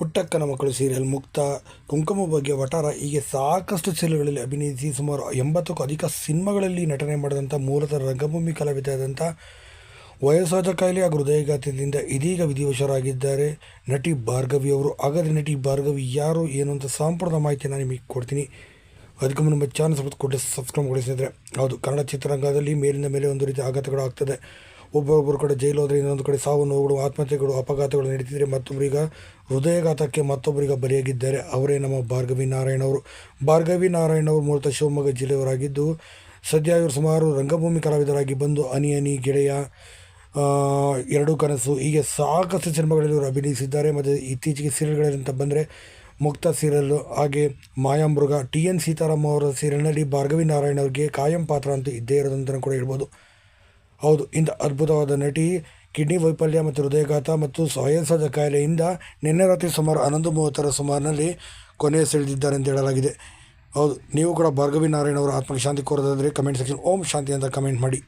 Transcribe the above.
ಪುಟ್ಟಕ್ಕನ ಮಕ್ಕಳು ಸೀರಿಯಲ್ ಮುಕ್ತ. ಕುಂಕುಮ ಬಗ್ಗೆ ವಟಾರ ಹೀಗೆ ಸಾಕಷ್ಟು ಸೀರಿಯಲ್ಗಳಲ್ಲಿ ಅಭಿನಯಿಸಿ ಸುಮಾರು ಎಂಬತ್ತಕ್ಕೂ ಅಧಿಕ ಸಿನಿಮಾಗಳಲ್ಲಿ ನಟನೆ ಮಾಡಿದಂಥ ಮೂಲತಃ ರಂಗಭೂಮಿ ಕಲಾವಿದಾದಂಥ ವಯಸ್ಸಾದ ಕಾಯಿಲೆ ಹಾಗೂ ಹೃದಯಘಾತದಿಂದ ಇದೀಗ ವಿಧಿವಶರಾಗಿದ್ದಾರೆ. ನಟಿ ಭಾರ್ಗವಿ ಅವರು. ಹಾಗಾದರೆ ನಟಿ ಭಾರ್ಗವಿ ಯಾರು ಏನು ಅಂತ ಸಂಪೂರ್ಣ ಮಾಹಿತಿಯನ್ನು ನಿಮಗೆ ಕೊಡ್ತೀನಿ. ಅದಕ್ಕೆ ನಮ್ಮ ಚಾನಲ್ ಸಪೋರ್ಟ್ ಕೊಟ್ಟು ಸಬ್ಸ್ಕ್ರೈಬ್ ಗೊಳಿಸಿದರೆ ಹೌದು, ಕನ್ನಡ ಚಿತ್ರರಂಗದಲ್ಲಿ ಮೇಲಿಂದ ಮೇಲೆ ಒಂದು ರೀತಿ ಆಘಾತಗಳು ಆಗ್ತದೆ. ಒಬ್ಬೊಬ್ಬರು ಕಡೆ ಜೈಲು ಹೋದರೆ ಇನ್ನೊಂದು ಕಡೆ ಸಾವು ನೋವುಗಳು, ಆತ್ಮಹತ್ಯೆಗಳು, ಅಪಘಾತಗಳು ನಡೀತಿದ್ರೆ ಮತ್ತೊಬ್ಬರೀಗ ಹೃದಯಘಾತಕ್ಕೆ ಮತ್ತೊಬ್ಬರೀಗ ಬಲಿಯಾಗಿದ್ದಾರೆ. ಅವರೇ ನಮ್ಮ ಭಾರ್ಗವಿ ನಾರಾಯಣ ಅವರು. ಭಾರ್ಗವಿ ನಾರಾಯಣ ಅವರು ಮೂಲತಃ ಶಿವಮೊಗ್ಗ ಜಿಲ್ಲೆಯವರಾಗಿದ್ದು, ಸದ್ಯ ಇವರು ಸುಮಾರು ರಂಗಭೂಮಿ ಕಲಾವಿದರಾಗಿ ಬಂದು ಅನಿ ಅನಿ ಗೆಳೆಯ ಎರಡು ಕನಸು, ಹೀಗೆ ಸಾಕಷ್ಟು ಸಿನಿಮಾಗಳಲ್ಲಿ ಇವರು ಅಭಿನಯಿಸಿದ್ದಾರೆ. ಮತ್ತು ಇತ್ತೀಚೆಗೆ ಸೀರಿಯಲ್ಗಳಂತ ಬಂದರೆ ಮುಕ್ತ ಸೀರಿಯಲ್ಲು, ಹಾಗೆ ಮಾಯಾಮೃಗ, ಟಿ ಎನ್ ಸೀತಾರಾಮ್ ಅವರ ಸೀರಿಯಲ್ನಲ್ಲಿ ಭಾರ್ಗವಿ ನಾರಾಯಣ ಅವರಿಗೆ ಕಾಯಂ ಪಾತ್ರ ಅಂತೂ ಇದ್ದೇ ಇರೋದಂತಲೂ ಕೂಡ ಹೇಳ್ಬೋದು. ಹೌದು, ಇಂಥ ಅದ್ಭುತವಾದ ನಟಿ, ಕಿಡ್ನಿ ವೈಫಲ್ಯ ಮತ್ತು ಹೃದಯಘಾತ ಮತ್ತು ಸ್ವಯಂಸದ ಕಾಯಿಲೆಯಿಂದ ನಿನ್ನೆ ರಾತ್ರಿ ಸುಮಾರು ಹನ್ನೊಂದು ಮೂವತ್ತರ ಸುಮಾರಿನಲ್ಲಿ ಕೊನೆಯ ಸೆಳೆದಿದ್ದಾರೆ ಅಂತ ಹೇಳಲಾಗಿದೆ. ಹೌದು, ನೀವು ಕೂಡ ಭಾರ್ಗವಿ ನಾರಾಯಣ ಅವರ ಆತ್ಮಕ್ಕೆ ಶಾಂತಿ ಕೋರೋದಾದರೆ ಕಮೆಂಟ್ ಸೆಕ್ಷನ್ ಓಂ ಶಾಂತಿ ಅಂತ ಕಮೆಂಟ್ ಮಾಡಿ.